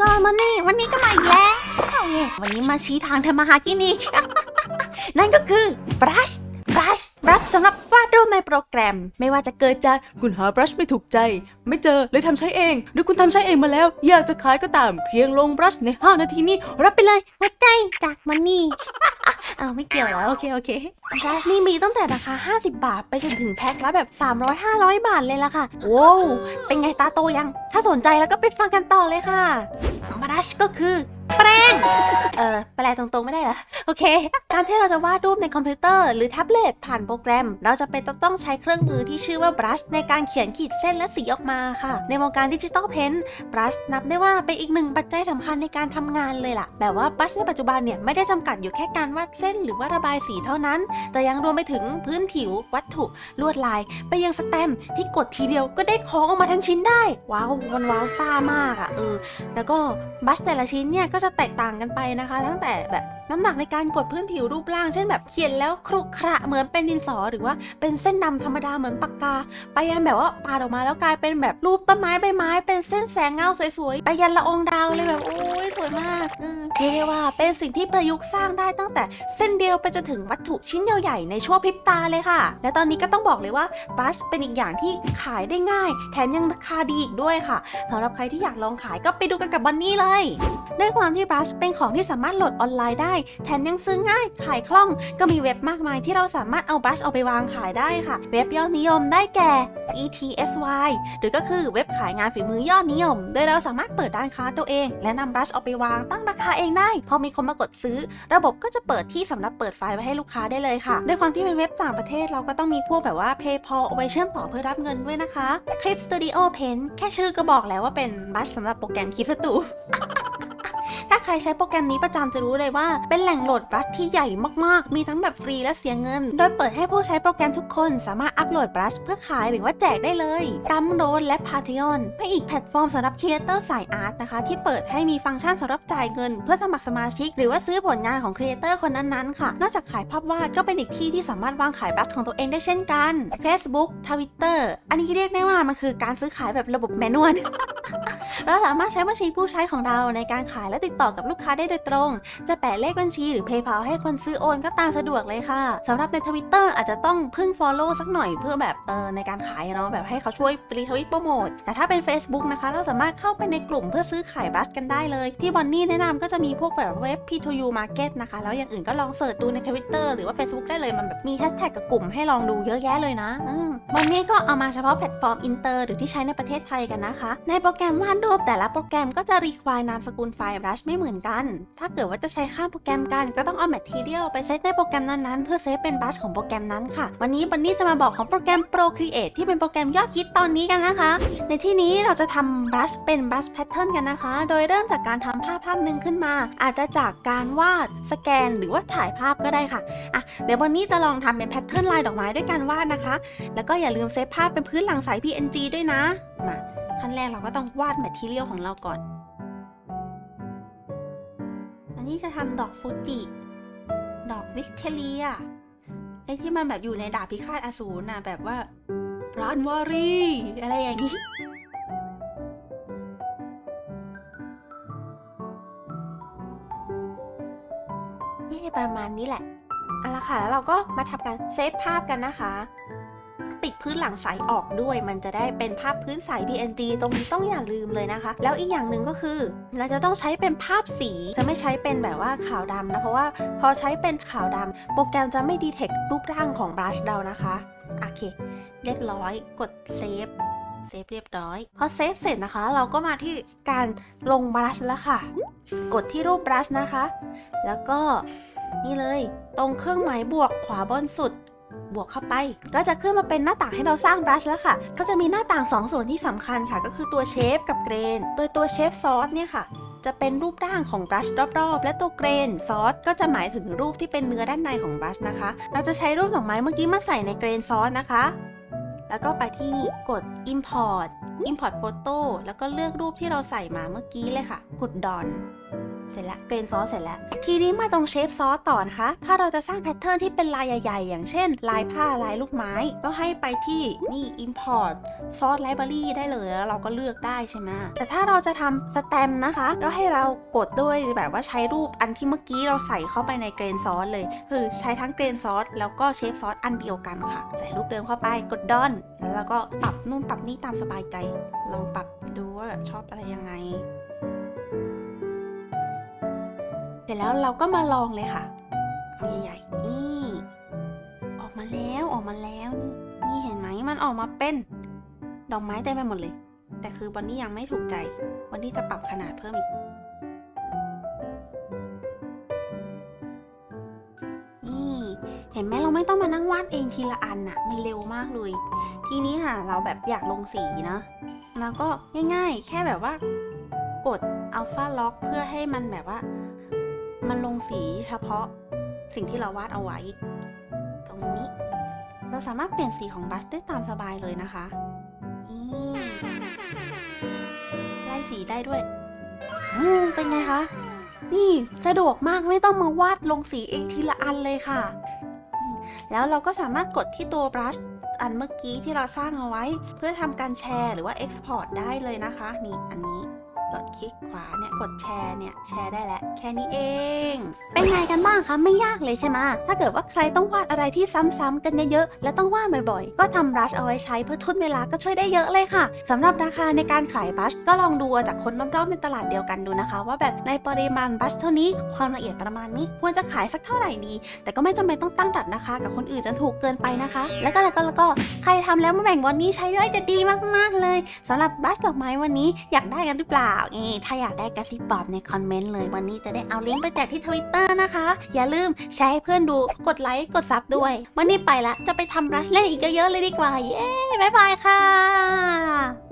ก็มานนี่ วันนี้ก็มาอีกแล้วโอเวันนี้มาชี้ทางทำมาหากินอีก นั่นก็คือ brush brush brush สำหรับวาดรูปในโปรแกรม ไม่ว่าจะเกิดจากคุณหาบรัชไม่ถูกใจ ไม่เจอเลยทำใช้เอง หรือคุณทำใช้เองมาแล้ว อยากจะขายก็ตามเพียงลงบรัชใน 5 นาทีนี้ รับไปเลยหัวใจจากมันนี่ เอาไม่เกี่ยวแล้ว โอเค โอเคแพ็คนี่มีตั้งแต่ราคา 50 บาท ไปจนถึงแพ็คละแบบ 300 500 บาทเลยล่ะค่ะว้าวเป็นไงตาโตยัง ถ้าสนใจแล้วก็ไปฟังกันต่อเลยค่ะบรัชก็คือ แปรงเออแปลตรงๆ ไม่ได้เหรอ โอเค การที่เราจะวาดรูปในคอมพิวเตอร์หรือแท็บเล็ตผ่านโปรแกรม เราจะเป็นต้องใช้เครื่องมือที่ชื่อว่าบรัชในการเขียนขีดเส้นและสีออกมาค่ะ ในวงการดิจิตอลเพนบรัชนับได้ว่าเป็นอีกหนึ่งปัจจัยสำคัญในการทำงานเลยล่ะ แบบว่าบรัชในปัจจุบันเนี่ยไม่ได้จำกัดอยู่แค่การวาดเส้นหรือว่าระบายสีเท่านั้น แต่ยังรวมไปถึงพื้นผิว วัตถุ ลวดลาย ไปยังสแตมที่กดทีเดียวก็ได้ของออกมาทั้งชิ้นได้ ว้าวมันว้าวซ่ามากอะ่ะเออแล้วก็บรัชแต่ละชิ้นเนี่ยก็จะแตกต่างกันไปนะคะ ตั้งแต่แบบน้ำหนักในการกดพื้นผิวรูปร่าง เช่นแบบเขียนแล้วครุขระเหมือนเป็นดินสอหรือว่าเป็นเส้นดำธรรมดาเหมือนปากกา ไปยันแบบว่าปาดออกมาแล้วกลายเป็นแบบรูปต้นไม้ใบไม้ เป็นเส้นแสงเงาสวยๆ ไปยันละอองดาวเลยแบบโอ้ยสวยมากเรียกได้ว่าเป็นสิ่งที่ประยุกต์สร้างได้ตั้งแต่เส้นเดียวไปจนถึงวัตถุชิ้นใหญ่ๆในชั่วพริบตาเลยค่ะ และตอนนี้ก็ต้องบอกเลยว่าบัสเป็นอีกอย่างที่ขายได้ง่าย แถมยังราคาดีอีกด้วยค่ะสำหรับใครที่อยากลองขายก็ไปดูกันกับบันนี่เลยด้วยความที่บัชเป็นของที่สามารถโหลดออนไลน์ได้แถมยังซื้อง่าย ขายคล่อง ก็มีเว็บมากมายที่เราสามารถเอาบรัชเอาไปวางขายได้ค่ะ เว็บยอดนิยมได้แก่ ETSY หรือก็คือเว็บขายงานฝีมือยอดนิยม โดยเราสามารถเปิดร้านค้าตัวเอง และนำบรัชเอาไปวางตั้งราคาเองได้ พอมีคนมากดซื้อ ระบบก็จะเปิดที่สำหรับเปิดไฟล์ไว้ให้ลูกค้าได้เลยค่ะ ด้วยความที่เป็นเว็บต่างประเทศเราก็ต้องมีพวกแบบว่า PayPal เอาไว้เชื่อมต่อเพื่อรับเงินด้วยนะคะ Clip Studio Paint แค่ชื่อก็บอกแล้วว่าเป็นบัชสำหรับโปรแกรมคลิปสตู ถ้าใครใช้โปรแกรมนี้ประจำจะรู้เลยว่า เป็นแหล่งโหลดบรัชที่ใหญ่มากๆ มีทั้งแบบฟรีและเสียเงิน โดยเปิดให้ผู้ใช้โปรแกรมทุกคน สามารถอัปโหลดบรัชเพื่อขายหรือว่าแจกได้เลยกัมโดนและ Patreon เป็นอีกแพลตฟอร์มสำหรับครีเอเตอร์สายอาร์ตนะคะ ที่เปิดให้มีฟังก์ชันสำหรับจ่ายเงิน เพื่อสมัครสมาชิก หรือว่าซื้อผลงานของครีเอเตอร์คนนั้นๆค่ะ นอกจากขายภาพวาดก็เป็นอีกที่ที่สามารถวางขายบรัชของตัวเองได้เช่นกัน Facebook Twitter อันนี้เรียกได้ว่ามันคือการซื้อขายแบบระบบแมนนวลเราสามารถใช้บัญชีผู้ใช้ของเราในการขายและติดต่อกับลูกค้าได้โดยตรง จะแปะเลขบัญชีหรือ PayPal ให้คนซื้อโอนก็ตามสะดวกเลยค่ะสำหรับใน Twitter อาจจะต้องพึ่ง Follow สักหน่อยเพื่อแบบเออในการขายเนาะแบบให้เขาช่วยรีทวิตโปรโมทแต่ถ้าเป็น Facebook นะคะ เราสามารถเข้าไปในกลุ่มเพื่อซื้อขายบรัชกันได้เลย ที่บอนนี่แนะนำก็จะมีพวกแบบเว็บ P2U Market นะคะ แล้วอย่างอื่นก็ลองเสิร์ชดูใน Twitter หรือว่า Facebook ได้เลยมันแบบมีแฮชแท็กกับกลุ่มให้ลองดูเยอะแยะเลยนะอบอนนี่ก็เอามาเฉพาะแพลตฟอร์มอินเตอร์หรือที่ใช้ในประเทศไทยกันนะคะ ในโปรแกรมวาดรูปแต่ละโปรแกรมก็จะรีควายนามสกุลไฟล์บรัชไม่เหมือนกัน ถ้าเกิดว่าจะใช้ข้ามโปรแกรมกันก็ต้องเอาแมททีเรียลไปเซตในโปรแกรมนั้นๆ เพื่อเซฟเป็นบัชของโปรแกรมนั้นค่ะ วันนี้บันนี่จะมาบอกของโปรแกรม Procreate ที่เป็นโปรแกรมยอดฮิตตอนนี้กันนะคะ ในที่นี้เราจะทำบัชเป็นบัชแพทเทิร์นกันนะคะ โดยเริ่มจากการทำภาพภาพหนึ่งขึ้นมา อาจจะจากการวาดสแกนหรือว่าถ่ายภาพก็ได้ค่ะอะเดี๋ยววันนี้จะลองทำเป็นแพทเทิร์นลายดอกไม้ด้วยการวาดนะคะ แล้วก็อย่าลืมเซฟภาพเป็นพื้นหลังใส PNG ด้วยนะมาขั้นแรกเราก็ต้องวาดแมททีเรียลของเราก่อน นนี้จะทำดอกฟูจิ ดอกวิสเทเลีย ไอ้ที่มันแบบอยู่ในดาบพิฆาตอสูรน่ะแบบว่าปราณวารีอะไรอย่างนี้ นี่ประมาณนี้แหละเอาละค่ะ แล้วเราก็มาทำการเซฟภาพกันนะคะ ปิดพื้นหลังใสออกด้วย มันจะได้เป็นภาพพื้นใส PNG ตรงนี้ต้องอย่าลืมเลยนะคะ แล้วอีกอย่างหนึ่งก็คือ เราจะต้องใช้เป็นภาพสีจะไม่ใช้เป็นแบบว่าขาวดำนะ เพราะว่าพอใช้เป็นขาวดำโปรแกรมจะไม่ดีเทครูปร่างของบรัชเรานะคะโอเค เรียบร้อยกดเซฟเซฟเรียบร้อย พอเซฟเสร็จนะคะ เราก็มาที่การลงบรัชแล้วค่ะ กดที่รูปบรัชนะคะ แล้วก็นี่เลยตรงเครื่องหมายบวกขวาบนสุด บวกเข้าไป ก็จะขึ้นมาเป็นหน้าต่างให้เราสร้างบรัชแล้วค่ะ ก็จะมีหน้าต่าง 2 ส่วนที่สำคัญค่ะ ก็คือตัวเชฟกับเกรน โดยตัวเชฟซอสเนี่ยค่ะจะเป็นรูปร่างของบรัชรอบๆ และตัวเกรนซอสก็จะหมายถึงรูปที่เป็นเนื้อด้านในของบรัชนะคะ เราจะใช้รูปดอกไม้เมื่อกี้มาใส่ในเกรนซอสนะคะ แล้วก็ไปที่นี่กด import import photo แล้วก็เลือกรูปที่เราใส่มาเมื่อกี้เลยค่ะ กด done เสร็จแล้วเกรนซอสเสร็จแล้ว ทีนี้มาตรงเชฟซอสต่อนะคะ ถ้าเราจะสร้างแพทเทิร์นที่เป็นลายใหญ่ๆ อย่างเช่น ลายผ้าลายลูกไม้ ก็ให้ไปที่นี่ import ซอสไลบรารีได้เลยแล้วเราก็เลือกได้ใช่ไหมแต่ถ้าเราจะทำสแตมนะคะ ก็ให้เรากดด้วยแบบว่าใช้รูปอันที่เมื่อกี้เราใส่เข้าไปในเกรนซอสเลย คือใช้ทั้งเกรนซอสแล้วก็เชฟซอสอันเดียวกันค่ะ ใส่รูปเดิมเข้าไปกดดอนแล้วก็ปรับนู่นปรับนี่ตามสบายใจ ลองปรับดูว่าแบบชอบอะไรยังไง เสร็จแล้วเราก็มาลองเลยค่ะเอาใหญ่ๆนี่ออกมาแล้วออกมาแล้วนี่นี่เห็นไหมมันออกมาเป็น ดอกไม้เต็มไปหมดเลย แต่คือวันนี้ยังไม่ถูกใจวันนี้จะปรับขนาดเพิ่มอีกนี่เห็นไหมเราไม่ต้องมานั่งวาดเองทีละอันน่ะ มันเร็วมากเลย ทีนี้ค่ะ เราแบบอยากลงสีนะแล้วก็ง่ายๆ แค่แบบว่ากด Alpha Lock เพื่อให้มันแบบว่า มันลงสีเฉพาะสิ่งที่เราวาดเอาไว้ ตรงนี้ เราสามารถเปลี่ยนสีของบรัชได้ตามสบายเลยนะคะไล่สีได้ด้วยเป็นไงคะนี่สะดวกมากไม่ต้องมาวาดลงสีเองทีละอันเลยค่ะ แล้วเราก็สามารถกดที่ตัวบรัชอันเมื่อกี้ที่เราสร้างเอาไว้ เพื่อทำการแชร์หรือว่า Export ได้เลยนะคะ นี่อันนี้ กดคลิกขวาเนี่ยกดแชร์เนี่ยแชร์ได้แล้วแค่นี้เอง เป็นไงกันบ้างคะไม่ยากเลยใช่ไหมถ้าเกิดว่าใครต้องวาดอะไรที่ซ้ำๆกันเยอะๆและต้องวาดบ่อยๆ ก็ทำรัชเอาไว้ใช้เพื่อทุนเวลาก็ช่วยได้เยอะเลยค่ะสำหรับราคาในการขายบรัชก็ลองดูจากคนรอบๆในตลาดเดียวกันดูนะคะ ว่าแบบในปริมาณบรัชเท่านี้ความละเอียดประมาณนี้ควรจะขายสักเท่าไหร่ดี แต่ก็ไม่จำเป็นต้องตั้งดัดนะคะ กับคนอื่นจนถูกเกินไปนะคะ แล้วก็แล้วก็แล้วก็ใครทำแล้วมาแบ่งวันนี้ใช้ด้วยจะดีมากๆเลยสำหรับบรัชดอกไม้วันนี้อยากได้กันหรือเปล่านี่ถ้าอยากได้กระซิบบอกในคอมเมนต์เลยวันนี้จะได้เอาลิงก์ไปแจกที่ทวิตเตอร์นะคะ อย่าลืมแชร์ให้เพื่อนดูกดไลค์กดซับด้วย วันนี้ไปละจะไปทำรัชเล่นอีกเยอะๆเลยดีกว่า เย้บ๊ายบายค่ะ